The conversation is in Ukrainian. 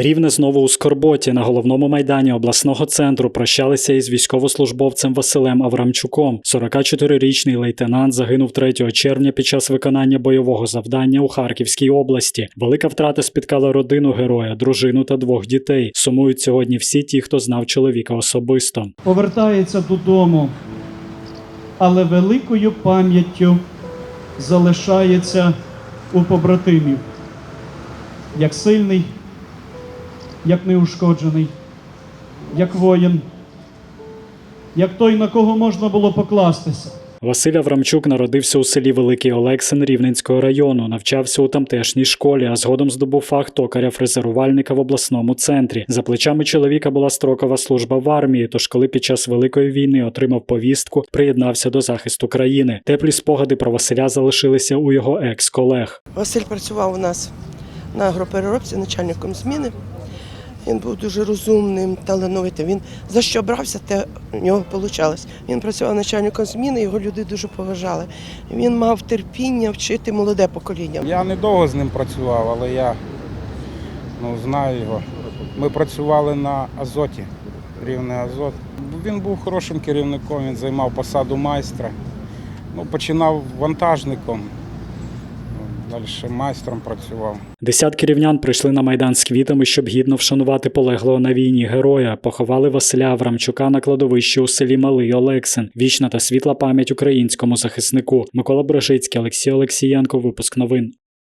Рівне знову у Скорботі на головному майдані обласного центру прощалися із військовослужбовцем Василем Аврамчуком. 44-річний лейтенант загинув 3 червня під час виконання бойового завдання у Харківській області. Велика втрата спіткала родину героя, дружину та двох дітей. Сумують сьогодні всі ті, хто знав чоловіка особисто. повертається додому, але великою пам'яттю залишається у побратимів, як сильний, як неушкоджений, як воїн, як той, на кого можна було покластися. Василь Аврамчук народився у селі Великий Олексин Рівненського району, навчався у тамтешній школі, а згодом здобув фах токаря-фрезерувальника в обласному центрі. За плечами чоловіка була строкова служба в армії. Тож, коли під час великої війни отримав повістку, приєднався до захисту країни. Теплі спогади про Василя залишилися у його екс-колег. Василь працював у нас на агропереробці начальником зміни. Він був дуже розумним, талановитим. Він за що брався, те в нього вийшло. Він працював начальником зміни, його люди дуже поважали. Він мав терпіння вчити молоде покоління. Я недовго з ним працював, але я ну, знаю його. Ми працювали на Азоті, рівне Азот. Він був хорошим керівником, він займав посаду майстра. Ну, починав вантажником, далі майстром працював. Десятки рівнян прийшли на майдан з квітами, щоб гідно вшанувати полеглого на війні героя. Поховали Василя Аврамчука на кладовищі у селі Малий Олексин. Вічна та світла пам'ять українському захиснику. Микола Брожицький, Олексій Олексієнко. Випуск новин.